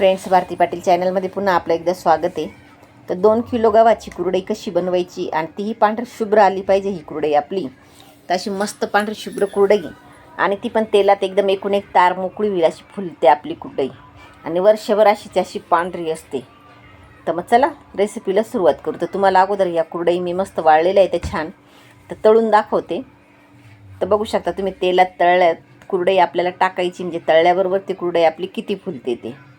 Friends Bharti Patil चॅनलमध्ये पुन्हा आपलं एकदा स्वागत आहे. तर दोन किलो गव्हाची कुरडई कशी बनवायची आणि तीही पांढरी शुभ्र आली पाहिजे ही कुरडई आपली. तर अशी मस्त पांढरी शुभ्र कुरडई आणि ती पण तेलात एकदम एकूण एक तार मोकळी होईल अशी फुलते आपली कुरडई. आणि वर्षभर अशीच अशी पांढरी असते. तर मग चला रेसिपीला सुरुवात करू. तर तुम्हाला अगोदर या कुरडई मी मस्त वाळलेल्या आहे त्या छान. तर तळून दाखवते. तर बघू शकता तुम्ही तेलात तळल्या कुरडई आपल्याला टाकायची म्हणजे तळल्याबरोबर ती कुरडई आपली किती फुलते ते.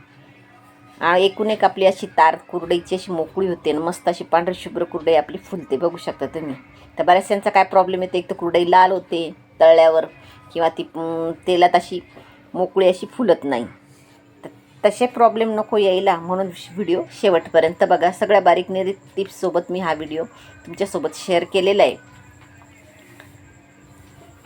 एकूण एक आपली अशी तार कुरडईची अशी मोकळी होते आणि मस्त अशी पांढरी शुभ्र कुरडई आपली फुलते बघू शकता तुम्ही. तर बऱ्याचशांचा काय प्रॉब्लेम येते? एक तर कुरडई लाल होते तळल्यावर किंवा ती तेलात अशी मोकळी अशी फुलत नाही. तर तसे प्रॉब्लेम नको यायला म्हणून व्हिडिओ शेवटपर्यंत बघा. सगळ्या बारीक निरीक टिप्ससोबत मी हा व्हिडिओ तुमच्यासोबत शेअर केलेला आहे.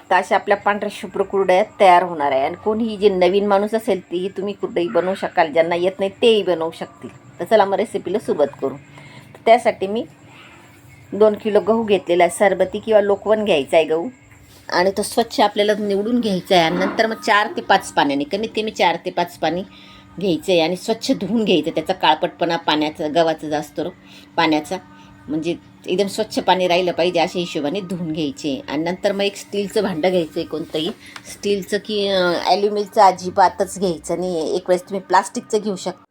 तर अशा आपल्या पांढऱ्या शुभ्र कुरड्या तयार होणार आहे. आणि कोणीही जे नवीन माणूस असेल तीही तुम्ही कुरडई बनवू शकाल. ज्यांना येत नाही तेही बनवू शकतील. तर चला मग रेसिपीला सुरुवात करू. त्यासाठी मी दोन किलो गहू घेतलेला आहे. सरबती किंवा लोकवन घ्यायचा आहे गहू. आणि तो स्वच्छ आपल्याला निवडून घ्यायचा आहे. आणि नंतर मग चार ते पाच पाण्याने कमीत कमी चार ते पाच पाणी घ्यायचं आहे. आणि स्वच्छ धुवून घ्यायचं त्याचा काळपटपणा पाण्याचा गव्हाचा जास्त पाण्याचा. म्हणजे एकदम स्वच्छ पाणी राहिलं पाहिजे अशा हिशोबाने धुवून घ्यायचे. आणि नंतर मग एक स्टीलचं भांडं घ्यायचं आहे कोणतंही. स्टीलचं की ॲल्युमिलचं अजिबातच घ्यायचं नाही. एक वेळेस तुम्ही प्लास्टिकचं घेऊ शकता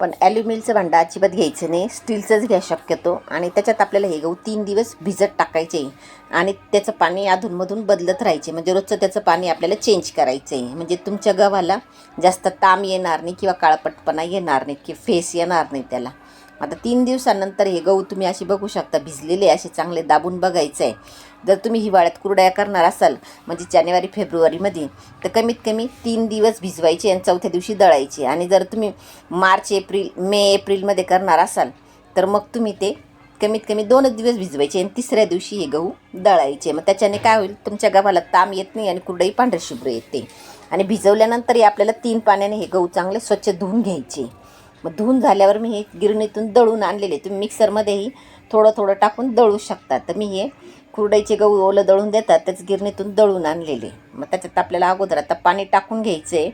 पण ॲल्युमिलचं भांडं अजिबात घ्यायचं नाही. स्टीलचंच घ्या शक्यतो. आणि त्याच्यात आपल्याला हे गहू तीन दिवस भिजत टाकायचे. आणि त्याचं पाणी अधूनमधून बदलत राहायचे. म्हणजे रोजचं त्याचं पाणी आपल्याला चेंज करायचं आहे म्हणजे तुमच्या गव्हाला जास्त ताम येणार नाही किंवा काळपटपणा येणार नाही की फेस येणार नाही त्याला. आता तीन दिवसानंतर हे गहू तुम्ही अशी बघू शकता भिजलेले असे चांगले दाबून बघायचं आहे जर तुम्ही हिवाळ्यात कुरड्या करणार असाल म्हणजे जानेवारी फेब्रुवारीमध्ये तर कमीत कमी तीन दिवस भिजवायचे आणि चौथ्या दिवशी दळायचे. आणि जर तुम्ही मार्च एप्रिल मे एप्रिलमध्ये करणार असाल तर मग तुम्ही ते कमीत कमी दोनच दिवस भिजवायचे आणि तिसऱ्या दिवशी हे गहू दळायचे. मग त्याच्याने काय होईल तुमच्या गव्हाला ताम येत नाही आणि कुरडई पांढरी शुभ्र येते. आणि भिजवल्यानंतरही आपल्याला तीन पाण्याने हे गहू चांगले स्वच्छ धुवून घ्यायचे. मग धुवून झाल्यावर मी हे गिरणीतून दळून आणलेले. तुम्ही मिक्सरमध्येही थोडं थोडं टाकून दळू शकता. तर मी हे कुरडईचे गहू ओलं दळून देतात त्याच गिरणीतून दळून आणलेले. मग त्याच्यात आपल्याला अगोदर आता पाणी टाकून घ्यायचं आहे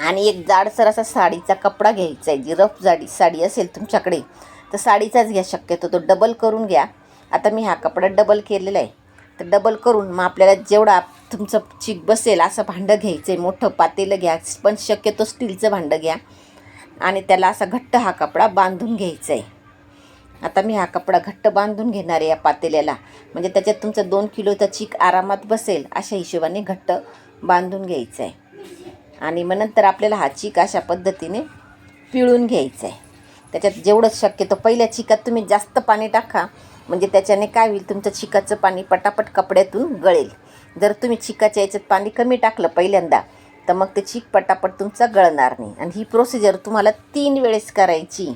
आणि एक जाडसर असा साडीचा कपडा घ्यायचा आहे जी रफ जाडी साडी असेल तुमच्याकडे तर साडीचाच घ्या शक्यतो. तो डबल करून घ्या. आता मी हा कपडा डबल केलेला आहे. तर डबल करून मग आपल्याला जेवढा तुमचं चीक बसेल असं भांडं घ्यायचं आहे मोठं पातेलं घ्या पण शक्यतो स्टीलचं भांडं घ्या. आणि त्याला असा घट्ट हा कपडा बांधून घ्यायचा आहे आता मी हा कपडा घट्ट बांधून घेणार आहे या पातेल्याला. म्हणजे त्याच्यात तुमचं दोन किलोचा चीक आरामात बसेल अशा हिशोबाने घट्ट बांधून घ्यायचं आहे आणि मग नंतर आपल्याला हा चीक अशा पद्धतीने पिळून घ्यायचा आहे त्याच्यात जेवढं शक्यतो पहिल्या चिकात तुम्ही जास्त पाणी टाका म्हणजे त्याच्याने काय होईल तुमचं चिकाचं पाणी पटापट कपड्यातून गळेल. जर तुम्ही चिकाच्या याच्यात पाणी कमी टाकलं पहिल्यांदा तर मग ते चीक पटापट तुमचा गळणार नाही. आणि ही प्रोसिजर तुम्हाला तीन वेळेस करायची.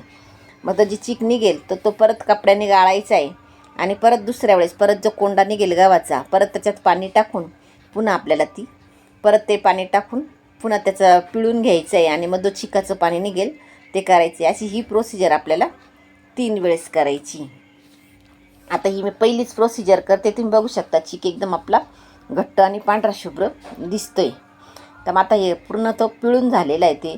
मग तर जी चीक निघेल तर तो परत कपड्याने गाळायचा आहे. आणि परत दुसऱ्या वेळेस परत जो कोंडा निघेल गव्हाचा परत त्याच्यात पाणी टाकून पुन्हा आपल्याला ती परत ते पाणी टाकून पुन्हा त्याचं पिळून घ्यायचं आहे. आणि मग जो चिकाचं पाणी निघेल ते करायचे अशी ही प्रोसिजर आपल्याला तीन वेळेस करायची. आता ही मी पहिलीच प्रोसिजर करते. तुम्ही बघू शकता चिक एकदम आपला घट्ट आणि पांढरा शुभ्र दिसतोय. तर मग आता हे पूर्ण तो पिळून झालेला आहे ते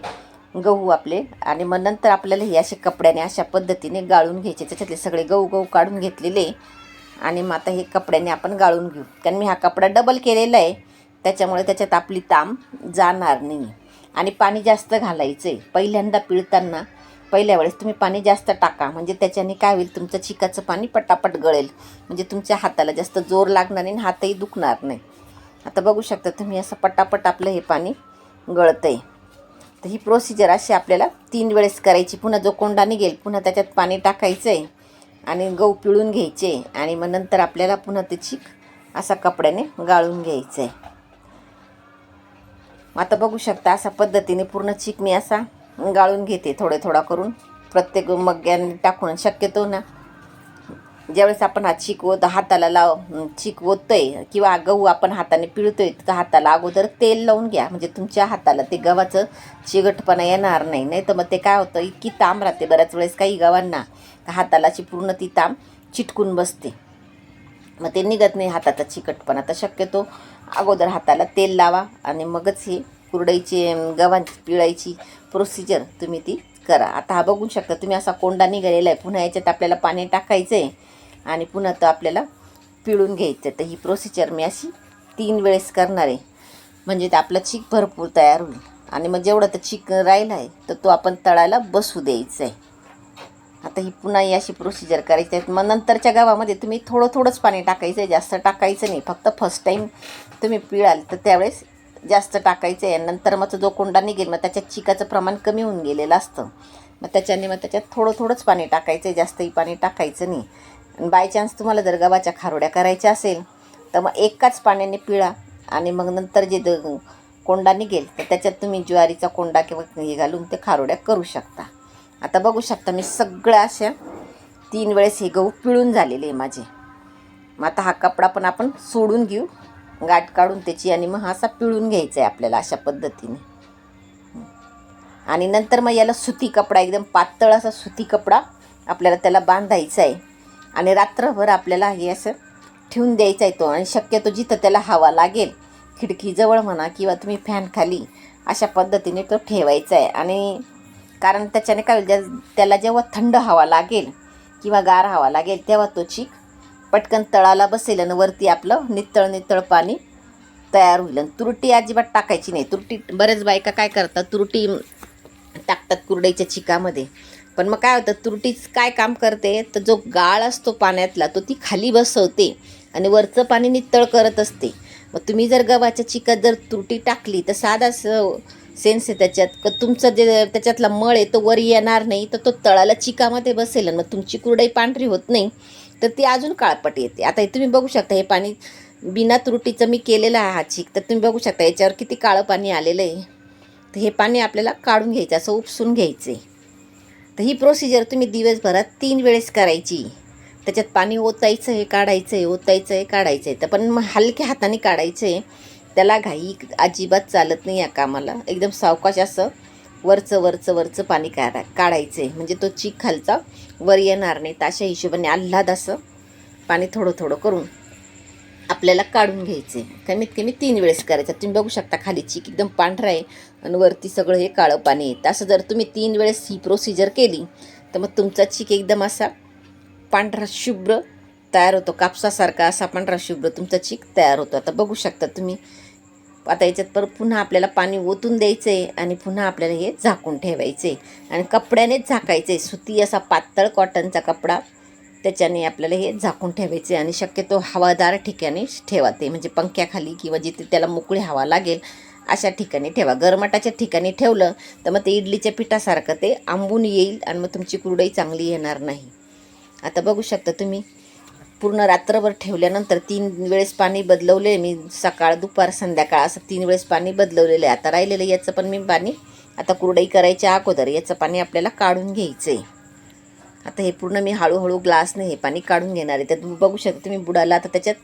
गहू आपले. आणि मग नंतर आपल्याला हे असे कपड्याने अशा पद्धतीने गाळून घ्यायचे. त्याच्यातले सगळे गहू गहू काढून घेतलेले. आणि मग आता हे कपड्याने आपण गाळून घेऊ. कारण मी हा कपडा डबल केलेला आहे. त्याच्यामुळे त्याच्यात आपली ताम जाणार नाही. आणि पाणी जास्त घालायचं आहे पहिल्यांदा पिळताना पहिल्या वेळेस तुम्ही पाणी जास्त टाका. म्हणजे त्याच्याने काय होईल? तुमचं चिकाचं पाणी पटापट गळेल. म्हणजे तुमच्या हाताला जास्त जोर लागणार नाही आणि हातही दुखणार नाही. आता बघू शकता तुम्ही असं पटापट आपलं हे पाणी गळतं आहे तर ही प्रोसिजर अशी आपल्याला तीन वेळेस करायची. पुन्हा जो कोंडा निघेल पुन्हा त्याच्यात पाणी टाकायचं आहे आणि गहू पिळून घ्यायचे आणि मग नंतर आपल्याला पुन्हा त्याची चीक असा कपड्याने गाळून घ्यायचं आहे आता बघू शकता अशा पद्धतीने पूर्ण चिक मी असा गाळून घेते थोडे थोडा करून. प्रत्येक मग्याने टाकून शक्यतो ना ज्यावेळेस आपण हा चिकवत हाताला लाव चीक किंवा गहू आपण हाताने पिळतोय तर हाताला अगोदर तेल लावून घ्या. म्हणजे तुमच्या हाताला ते गव्हाचं चिगटपणा येणार नाही. नाही तर मग ते काय होतं इतकी ताम राहते बऱ्याच वेळेस काही गव्हांना. हातालाची पूर्ण ती ताम चिटकून बसते. मग ते निघत नाही हाताचा चिकटपणा. तर शक्यतो अगोदर हाताला तेल लावा आणि मगच हे कुरडईचे गव्हांची पिळायची प्रोसिजर तुम्ही ती करा. आता हा बघू शकता तुम्ही असा कोंडा निघालेला आहे. पुन्हा याच्यात आपल्याला पाणी टाकायचं आहे आणि पुन्हा तो आपल्याला पिळून घ्यायचं. आहे तर ही प्रोसिजर मी अशी तीन वेळेस करणार आहे. म्हणजे ते आपलं चीक भरपूर तयार होईल. आणि मग जेवढा तर चीक राहिला आहे तर तो आपण तळायला बसू द्यायचा आहे आता ही पुन्हा ही अशी प्रोसिजर करायची आहे. मग नंतरच्या गावामध्ये तुम्ही थोडं थोडंच पाणी टाकायचं आहे जास्त टाकायचं नाही. फक्त फर्स्ट टाईम तुम्ही पिळाल तर त्यावेळेस जास्त टाकायचं आहे नंतर मग तो जो कोंडा निघेल मग त्याच्यात चिकाचं प्रमाण कमी होऊन गेलेलं असतं. मग त्याच्याने मग त्याच्यात थोडं थोडंच पाणी टाकायचं आहे जास्तही पाणी टाकायचं नाही. आणि बाय चान्स तुम्हाला जर गव्हाच्या खारोड्या करायच्या असेल तर मग एकाच पाण्याने पिळा आणि मग नंतर जे द कोंडा निघेल तर त्याच्यात तुम्ही ज्वारीचा कोंडा किंवा हे घालून ते खारोड्या करू शकता. आता बघू शकता मी सगळ्या अशा तीन वेळेस हे गहू पिळून झालेले आहे माझे. मग आता हा कपडा पण आपण सोडून घेऊ गाठ काढून त्याची आणि मग हा असा पिळून घ्यायचा आहे आपल्याला अशा पद्धतीने. आणि नंतर मग याला सुती कपडा एकदम पातळ असा सुती कपडा आपल्याला त्याला बांधायचा आहे. आणि रात्रभर आपल्याला हे असं ठेवून द्यायचा आहे तो. आणि शक्यतो जिथं त्याला हवा लागेल खिडकीजवळ म्हणा किंवा तुम्ही फॅन खाली अशा पद्धतीने तो ठेवायचा आहे. आणि कारण त्याच्याने काय ज्या- त्याला जेव्हा थंड हवा लागेल किंवा गार हवा लागेल तेव्हा तो चीक पटकन तळाला बसेल आणि वरती आपलं नितळ नितळ पाणी तयार होईल. आणि तुरटी अजिबात टाकायची नाही. तुरटी बरेच बायका काय करतात तुरटी टाकतात कुरडईच्या चिकामध्ये. पण मग काय होतं तुरटीच काय काम करते तर जो गाळ असतो पाण्यातला तो ती खाली बसवते आणि वरचं पाणी नितळ करत असते. मग तुम्ही जर गव्हाच्या चिकात जर तुरटी टाकली तर साधा स सेन्स आहे त्याच्यात. का तुमचं जे त्याच्यातला मळ आहे तो वर येणार नाही तर तो तळाला चिकामध्ये बसेल आणि मग तुमची कुरडई पांढरी होत नाही तर ती अजून काळपट येते. आता हे तुम्ही बघू शकता हे पाणी बिना त्रुटीचं मी केलेलं आहे हा चिक तर तुम्ही बघू शकता याच्यावर किती काळं पाणी आलेलं आहे. तर हे पाणी आपल्याला काढून घ्यायचं असं उपसून घ्यायचं आहे. तर ही प्रोसिजर तुम्ही दिवसभरात तीन वेळेस करायची. त्याच्यात पाणी ओतायचं आहे काढायचं आहे ओतायचं आहे काढायचं आहे. तर पण मग हलक्या हाताने काढायचं आहे. त्याला घाई अजिबात चालत नाही या कामाला. एकदम सावकाश असं वरचं वरचं वरचं पाणी काढा काढायचं आहे म्हणजे तो चीक खालचा वर येणार नाही. तर अशा हिशोबाने आल्हाद असं पाणी थोडं थोडं करून आपल्याला काढून घ्यायचं. आहे कमीत कमी तीन वेळेस करायचं. तुम्ही बघू शकता खाली चीक एकदम पांढरा आहे आणि वरती सगळं हे काळं पाणी येतं असं जर तुम्ही तीन वेळेस ही प्रोसिजर केली तर मग तुमचा चीक एकदम असा पांढरा शुभ्र तयार होतो. कापसासारखा असा पांढरा शुभ्र तुमचा चीक तयार होतो. आता बघू शकता तुम्ही. आता याच्यात परत पुन्हा आपल्याला पाणी ओतून द्यायचं आहे आणि पुन्हा आपल्याला हे झाकून ठेवायचं आहे आणि कपड्यानेच झाकायचं आहे सुती असा पातळ कॉटनचा कपडा. त्याच्याने आपल्याला हे झाकून ठेवायचे आणि शक्यतो हवादार ठिकाणी ठेवा ते. म्हणजे पंख्याखाली किंवा जिथे त्याला मोकळी हवा लागेल अशा ठिकाणी ठेवा. गरमाटाच्या ठिकाणी ठेवलं तर मग ते इडलीच्या पिठासारखं ते आंबून येईल आणि मग तुमची कुरडई चांगली येणार नाही. आता बघू शकता तुम्ही पूर्ण रात्रभर ठेवल्यानंतर तीन वेळेस पाणी बदलवले मी सकाळ दुपार संध्याकाळ असं तीन वेळेस पाणी बदलवलेलं आहे. आता राहिलेलं याचं पण मी पाणी आता कुरडई करायच्या अगोदर याचं पाणी आपल्याला काढून घ्यायचं आहे आता हे पूर्ण मी हळूहळू ग्लासने हे पाणी काढून घेणार आहे. त्यात बघू शकता तुम्ही बुडाला आता त्याच्यात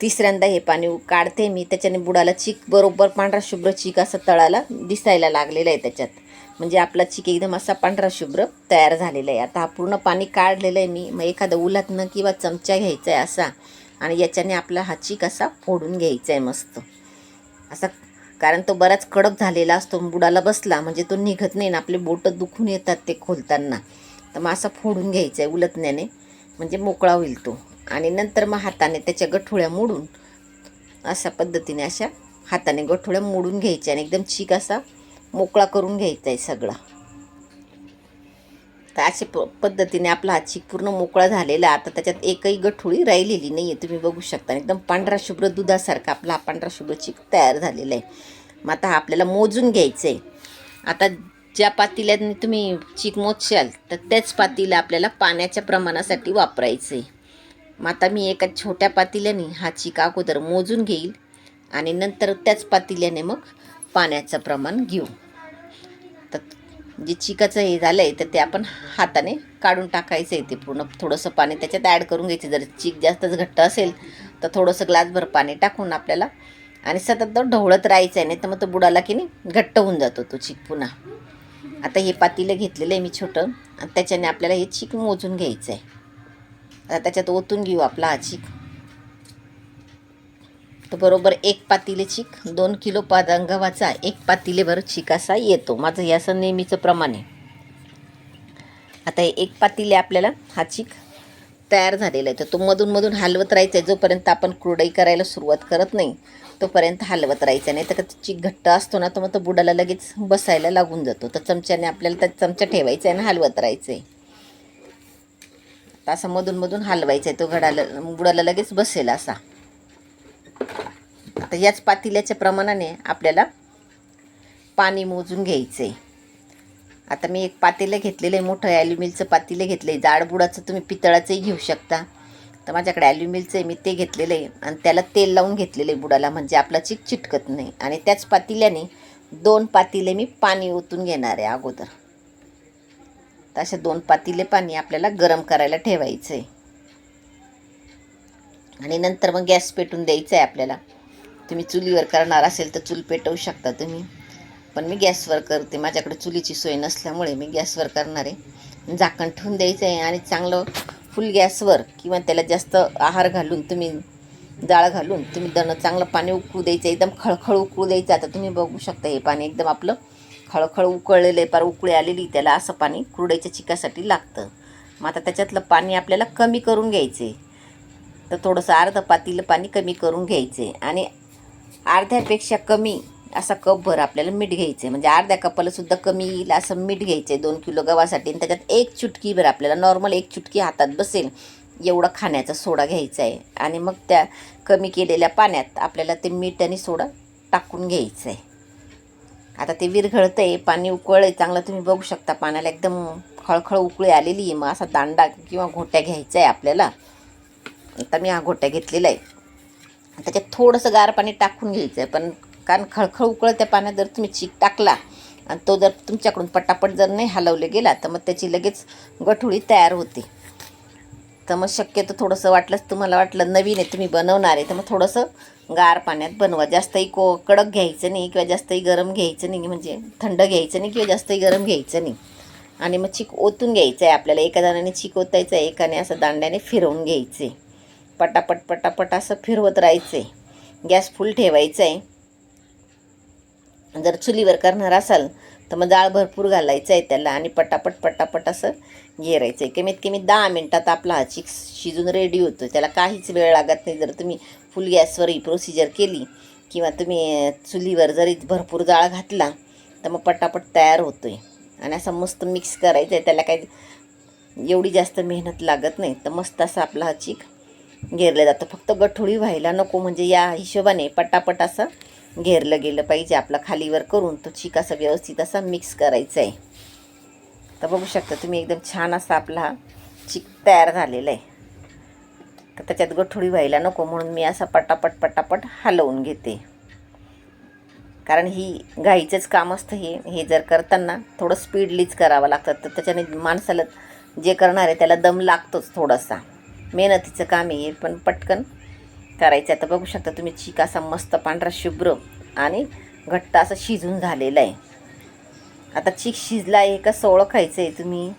तिसऱ्यांदा हे पाणी काढते मी. त्याच्याने बुडाला चीक बरोबर पांढरा शुभ्र चीक असं तळाला दिसायला लागलेलं आहे त्याच्यात. म्हणजे आपला चीक एकदम असा पांढरा शुभ्र तयार झालेला आहे. आता हा पूर्ण पाणी काढलेलं आहे मी. मग एखादं उलातनं किंवा चमचा घ्यायचा आहे असा. आणि याच्याने आपला हा चीक असा फोडून घ्यायचा आहे मस्त. असा कारण तो बराच कडक झालेला असतो. बुडाला बसला म्हणजे तो निघत नाही ना. आपले बोटं दुखून येतात ते खोलताना. तर मग असा फोडून घ्यायचा आहे उलटण्याने म्हणजे मोकळा होईल तो. आणि नंतर मग हाताने त्याच्या गठोळ्या मोडून अशा पद्धतीने अशा हाताने गठोळ्या मोडून घ्यायच्या आणि एकदम चीक असा मोकळा करून घ्यायचा आहे सगळा. तर अशा प पद्धतीने आपला हा चीक पूर्ण मोकळा झालेला आहे. आता त्याच्यात एकही गठोळी राहिलेली नाही आहे तुम्ही बघू शकता. एकदम पांढरा शुभ्र दुधासारखा आपला हा पांढरा शुभ्र चीक तयार झालेला आहे. मग आता हा आपल्याला मोजून घ्यायचं आहे आता ज्या पातेल्याने तुम्ही चीक मोजशाल तर त्याच पातीला आपल्याला पाण्याच्या प्रमाणासाठी वापरायचं आहे मग आता मी एका छोट्या पातेल्याने हा चीक अगोदर मोजून घेईल आणि नंतर त्याच पातेल्याने मग पाण्याचं प्रमाण घेऊ. तर जे चिकाचं हे झालं आहे तर ते आपण हाताने काढून टाकायचं आहे ते पूर्ण. थोडंसं पाणी त्याच्यात ॲड करून घ्यायचं. जर चीक जास्तच घट्ट असेल तर थोडंसं ग्लासभर पाणी टाकून आपल्याला आणि सतत तो ढवळत राहायचं आहे नाही तर मग तो बुडाला की नाही घट्ट होऊन जातो तो चीक पुन्हा. आता हे पातीलं घेतलेलं आहे मी छोटं. आणि त्याच्याने आपल्याला हे चीक मोजून घ्यायचं आहे. आता त्याच्यात ओतून घेऊ आपला हा चीक. तर बरोबर एक पातीले चीक दोन किलो पादा गव्हाचा एक पातीलेभर चीक असा येतो. माझं हे असं नेहमीचं प्रमाण आहे. आता हे एक पातीले आपल्याला हा चीक तयार झालेला आहे. तर तो मधूनमधून हलवत राहायचा आहे जोपर्यंत आपण कुरडई करायला सुरुवात करत नाही तोपर्यंत हलवत राहायचं नाही. तर त्याची घट्ट असतो ना तर मग तो बुडाला लगेच बसायला लागून जातो. तर चमच्याने आपल्याला त्या चमचा ठेवायचा आहे आणि हलवत राहायचं आहे असा मधूनमधून मधून मधून हलवायचा आहे तो घडाला बुडाला लगेच बसेल असा. आता याच पातिल्याच्या प्रमाणाने आपल्याला पाणी मोजून घ्यायचं आहे आता मी एक पातेलं घेतलेलं आहे मोठं ॲल्युमिलचं पातेलं घेतलं आहे जाड बुडाचं तुम्ही पितळाचंही घेऊ शकता. तर माझ्याकडे ॲल्युमिलचं आहे मी ते घेतलेलं आहे. आणि त्याला तेल लावून घेतलेलं आहे बुडाला म्हणजे आपला चिक चिटकत नाही. आणि त्याच पातेल्याने दोन पातेले मी पाणी ओतून घेणार आहे अगोदर. तर अशा दोन पातेले पाणी आपल्याला गरम करायला ठेवायचं आहे आणि नंतर मग गॅस पेटून द्यायचा आहे आपल्याला. तुम्ही चुलीवर करणार असेल तर चूल पेटवू शकता तुम्ही. पण मी गॅसवर करते. माझ्याकडे चुलीची सोय नसल्यामुळे मी गॅसवर करणार. आहे झाकण ठेवून द्यायचं आहे आणि चांगलं फुल गॅसवर किंवा त्याला जास्त आहार घालून तुम्ही जाळ घालून तुम्ही दणं चांगलं पाणी उकळू द्यायचं. एकदम खळखळ उकळू द्यायचं. आता तुम्ही बघू शकता हे पाणी एकदम आपलं खळखळ उकळलेलं आहे. पार उकळी आलेली त्याला असं पाणी कुरड्याच्या चिकासाठी लागतं. मग आता त्याच्यातलं पाणी आपल्याला कमी करून घ्यायचं आहे तर थोडंसं अर्ध पातीलं पाणी कमी करून घ्यायचं आहे आणि अर्ध्यापेक्षा कमी असा कपभर आपल्याला मीठ घ्यायचं आहे म्हणजे अर्ध्या कपाला सुद्धा कमी येईल असं मीठ घ्यायचं आहे दोन किलो गव्हासाठी. आणि त्याच्यात एक चुटकीभर आपल्याला नॉर्मल एक चुटकी हातात बसेल. एवढा खाण्याचा सोडा घ्यायचा आहे आणि मग त्या कमी केलेल्या पाण्यात आपल्याला ते मीठ आणि सोडा टाकून घ्यायचं आहे आता ते विरघळतं आहे पाणी उकळलं आहे चांगलं तुम्ही बघू शकता पाण्याला एकदम खळखळ उकळी आलेली आहे. मग असा दांडा किंवा घोट्या घ्यायचा आहे आपल्याला. आता मी हा घोट्या घेतलेला आहे त्याच्यात थोडंसं गार पाणी टाकून घ्यायचं आहे पण कारण खळखळ उकळत्या पाण्यात जर तुम्ही चीक टाकला आणि तो जर तुमच्याकडून पटापट जर नाही हलवले गेला तर मग त्याची लगेच गठुळी तयार होते. तर मग शक्यतो थोडंसं वाटलंच तुम्हाला वाटलं नवीन आहे तुम्ही बनवणार आहे तर मग थोडंसं गार पाण्यात बनवा. जास्तही को कडक घ्यायचं नाही किंवा जास्तही गरम घ्यायचं नाही म्हणजे थंड घ्यायचं नाही किंवा जास्तही गरम घ्यायचं नाही. आणि मग चिक ओतून घ्यायचं आहे आपल्याला. एका जणाने चिक ओतायचं आहे एकाने असं दांड्याने फिरवून घ्यायचं आहे. पटापट पटापट असं फिरवत राहायचं आहे. गॅस फुल ठेवायचं आहे. जर चुलीवर करणार असाल तर मग जाळ भरपूर घालायचं आहे त्याला आणि पटापट पटापट असं घेरायचं आहे कमीत कमी दहा मिनटात आपला हा चिक्स शिजून रेडी होतो त्याला काहीच वेळ लागत नाही. जर तुम्ही फुल गॅसवर ही प्रोसिजर केली किंवा तुम्ही चुलीवर जरी भरपूर जाळ घातला तर मग पटापट तयार होतो आहे आणि असं मस्त मिक्स करायचं आहे त्याला काही एवढी जास्त मेहनत लागत नाही. तर मस्त असा आपला हा चिक घेरलं जातं. फक्त गठोळी व्हायला नको. म्हणजे या हिशोबाने पटापट असं घेरलं गेलं पाहिजे आपला खालीवर करून तो चिक असा व्यवस्थित असा मिक्स करायचा आहे. तर बघू शकता तुम्ही एकदम छान असा आपला हा चिक तयार झालेला आहे. तर त्याच्यात गठोडी व्हायला नको म्हणून मी असा पटापट पटापट हलवून घेते. कारण ही घाईचंच काम असतं हे हे जर करताना थोडं स्पीडलीच करावं लागतं. तर त्याच्याने माणसाला जे करणार आहे त्याला दम लागतोच थोडासा. मेहनतीचं काम आहे हे पण पटकन करायचं. आता बघू शकता तुम्ही चिक असा मस्त पांढरा शुभ्र आणि घट्ट असं शिजून झालेला आहे. आता चिक शिजला आहे कसं ओळखायचं आहे तुम्ही?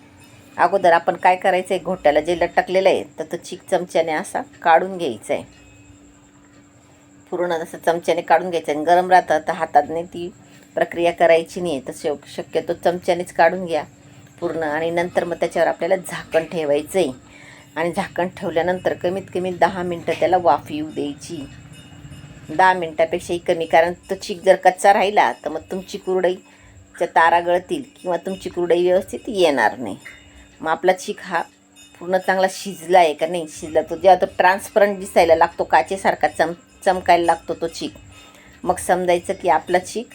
अगोदर आपण काय करायचं आहे घोट्याला जे लटकलेलं आहे तर तो चिक चमच्याने असा काढून घ्यायचा आहे पूर्ण असं चमच्याने काढून घ्यायचं आहे गरम राहतं तर हाताने ती प्रक्रिया करायची नाही तर शेव शक्यतो चमच्यानेच काढून घ्या पूर्ण. आणि नंतर मग त्याच्यावर आपल्याला झाकण ठेवायचं आहे आणि झाकण ठेवल्यानंतर कमीत कमी दहा मिनटं त्याला वाफ येऊ द्यायची. दहा मिनटापेक्षाही कमी कारण तो चीक जर कच्चा राहिला तर मग तुमची कुरडईच्या तारा गळतील किंवा तुमची कुरडई व्यवस्थित येणार नाही. मग आपला चीक हा पूर्ण चांगला शिजला आहे का नाही? शिजला तो जेव्हा तो ट्रान्सपरंट दिसायला लागतो काचेसारखा चम चमकायला लागतो तो चीक. मग समजायचं की आपला चीक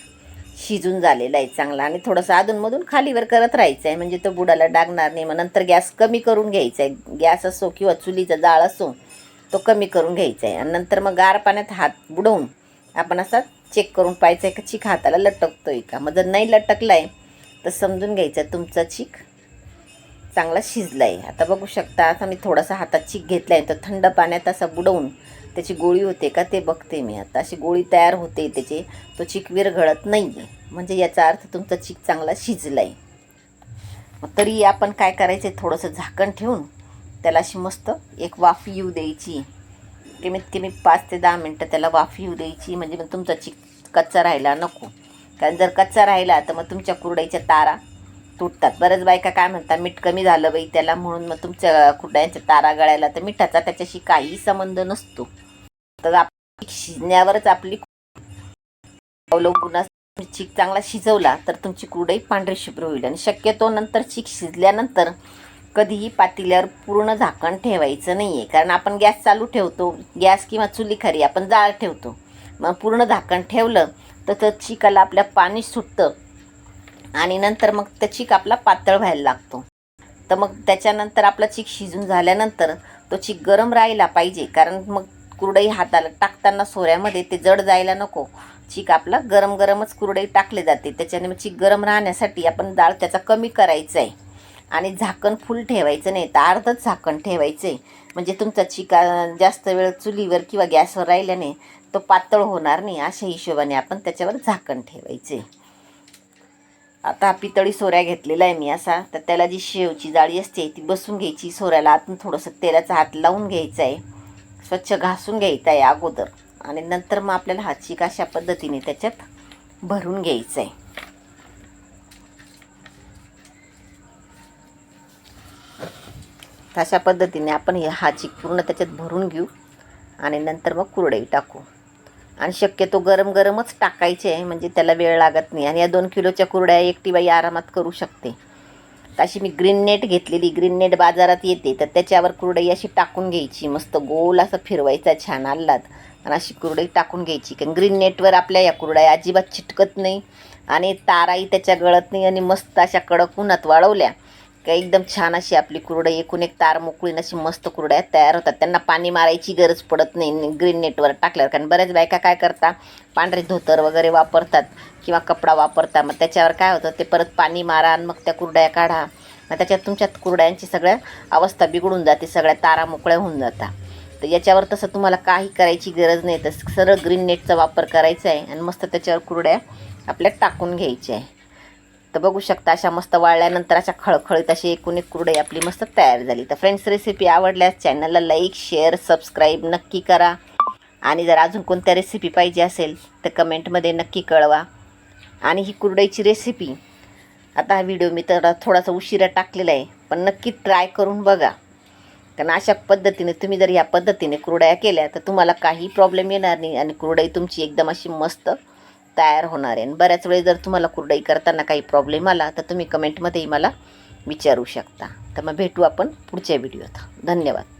शिजून झालेला आहे चांगला आणि थोडंसं अधूनमधून खालीवर करत राहायचं आहे म्हणजे तो बुडाला डागणार नाही. मग नंतर गॅस कमी करून घ्यायचा आहे गॅस असो किंवा चुलीचा जाळ असो तो कमी करून घ्यायचा आहे आणि नंतर मग गार पाण्यात हात बुडवून आपण असा चेक करून पाहायचं आहे का चीक हाताला लटकतो आहे का? मग जर नाही लटकला आहे तर समजून घ्यायचं तुमचा चीक चांगला शिजला आहे आता बघू शकता आता मी थोडासा हातात चीक घेतला आहे तर थंड पाण्यात असा बुडवून त्याची गोळी होते का ते बघते मी आता. अशी गोळी तयार होते त्याची. तो चिक विरघळत नाही आहे म्हणजे याचा अर्थ तुमचा चिक चांगला शिजला आहे मग तरी आपण काय करायचं आहे थोडंसं झाकण ठेवून त्याला अशी मस्त एक वाफ येऊ द्यायची. कमीत कमी पाच ते दहा मिनटं त्याला वाफ येऊ द्यायची. म्हणजे मग तुमचा चिक कच्चा राहिला नको. कारण जर कच्चा राहिला तर मग तुमच्या कुरड्याच्या तारा तुटतात. बऱ्याच बायका काय म्हणतात? मीठ कमी झालं बाई त्याला म्हणून मग तुमच्या कुरड्यांच्या तारा गळायला तर मिठाचा त्याच्याशी काही संबंध नसतो. तर आप शिजण्यावरच आपली अवलंबून असते. चीक चांगला शिजवला तर तुमची कुरडई पांढरी शुभ्र होईल. आणि शक्यतो नंतर चीक शिजल्यानंतर कधीही पातेल्यावर पूर्ण झाकण ठेवायचं नाही आहे कारण आपण गॅस चालू ठेवतो. गॅस किंवा चुली खरी आपण जाळ ठेवतो. मग पूर्ण झाकण ठेवलं तर त्या चिकाला आपल्या पाणी सुटतं. आणि नंतर मग त्या चीक आपला पातळ व्हायला लागतो. तर मग त्याच्यानंतर आपला चीक शिजून झाल्यानंतर तो चीक गरम राहिला पाहिजे. कारण मग कुरडई हाताला टाकताना सोऱ्यामध्ये ते जड जायला नको. चीक आपला गरम गरमच कुरडई टाकले जाते. त्याच्याने मग चीक गरम राहण्यासाठी आपण डाळ त्याचा कमी करायचा आहे आणि झाकण फुल ठेवायचं नाही तर अर्धच झाकण ठेवायचं आहे म्हणजे तुमचा चिका जास्त वेळ चुलीवर किंवा गॅसवर राहिल्याने तो पातळ होणार नाही. अशा हिशोबाने आपण त्याच्यावर झाकण ठेवायचे आता पितळी सोऱ्या घेतलेला आहे मी असा. तर त्याला जी शेवची जाळी असते ती बसून घ्यायची. सोऱ्याला आतून थोडंसं तेलाचा हात लावून घ्यायचा आहे स्वच्छ घासून घ्यायचा आहे अगोदर. आणि नंतर मग आपल्याला हा चिक अशा पद्धतीने त्याच्यात भरून घ्यायचं आहे अशा पद्धतीने आपण हे हा चिक पूर्ण त्याच्यात भरून घेऊ आणि नंतर मग कुरडई टाकू. आणि शक्यतो गरम गरमच टाकायचे आहे म्हणजे त्याला वेळ लागत नाही. आणि या दोन किलोच्या कुरड्या एकटी बाई आरामात करू शकते. अशी मी ग्रीन नेट घेतलेली. ग्रीन नेट बाजारात येते. तर त्याच्यावर कुरडई अशी टाकून घ्यायची. मस्त गोल असं फिरवायचा छान आल्लाद आणि अशी कुरडई टाकून घ्यायची. कारण ग्रीन नेटवर आपल्या या कुरड्या अजिबात चिटकत नाही. आणि ताराही त्याच्या गळत नाही. आणि मस्त अशा कडक उन्हात वाळवल्या. का एकदम छान अशी आपली कुरडई. एकूण एक तार मोकळीन अशी मस्त कुरड्या तयार होतात. त्यांना पाणी मारायची गरज पडत नाही. ग्रीन नेटवर टाकल्यावर. कारण बऱ्याच बायका काय करता? पांढरे धोतर वगैरे वापरतात. किंवा कपडा वापरता मग त्याच्यावर काय होतं ते परत पाणी मारा आणि मग त्या कुरड्या काढा. मग त्याच्यात तुमच्या कुरड्यांची सगळ्या अवस्था बिघडून जाते सगळ्या तारा मोकळ्या होऊन जातात. तर याच्यावर तसं तुम्हाला काही करायची गरज नाही. तर सरळ ग्रीन नेटचा वापर करायचा आहे आणि मस्त त्याच्यावर कुरड्या आपल्या टाकून घ्यायच्या आहे. तर बघू शकता अशा मस्त वाळल्यानंतर अशा खळखळीत अशी एकूण एक कुरडई आपली मस्त तयार झाली. तर फ्रेंड्स रेसिपी आवडल्यास चॅनलला लाईक शेअर सबस्क्राईब नक्की करा. आणि जर अजून कोणत्या रेसिपी पाहिजे असेल तर कमेंटमध्ये नक्की कळवा. आणि ही कुरडईची रेसिपी आता हा व्हिडिओ मी तर थोडासा उशिरा टाकलेला आहे पण नक्की ट्राय करून बघा. कारण अशा पद्धतीने तुम्ही जर या पद्धतीने कुरडया केल्या तर तुम्हाला काही प्रॉब्लेम येणार नाही आणि कुरडई तुमची एकदम अशी मस्त तयार होणार आहे. आणि बऱ्याच वेळेस जर तुम्हाला कुरडई करताना काही प्रॉब्लेम आला तर तुम्ही कमेंटमध्येही मला विचारू शकता. तर मग भेटू आपण पुढच्या व्हिडिओत धन्यवाद.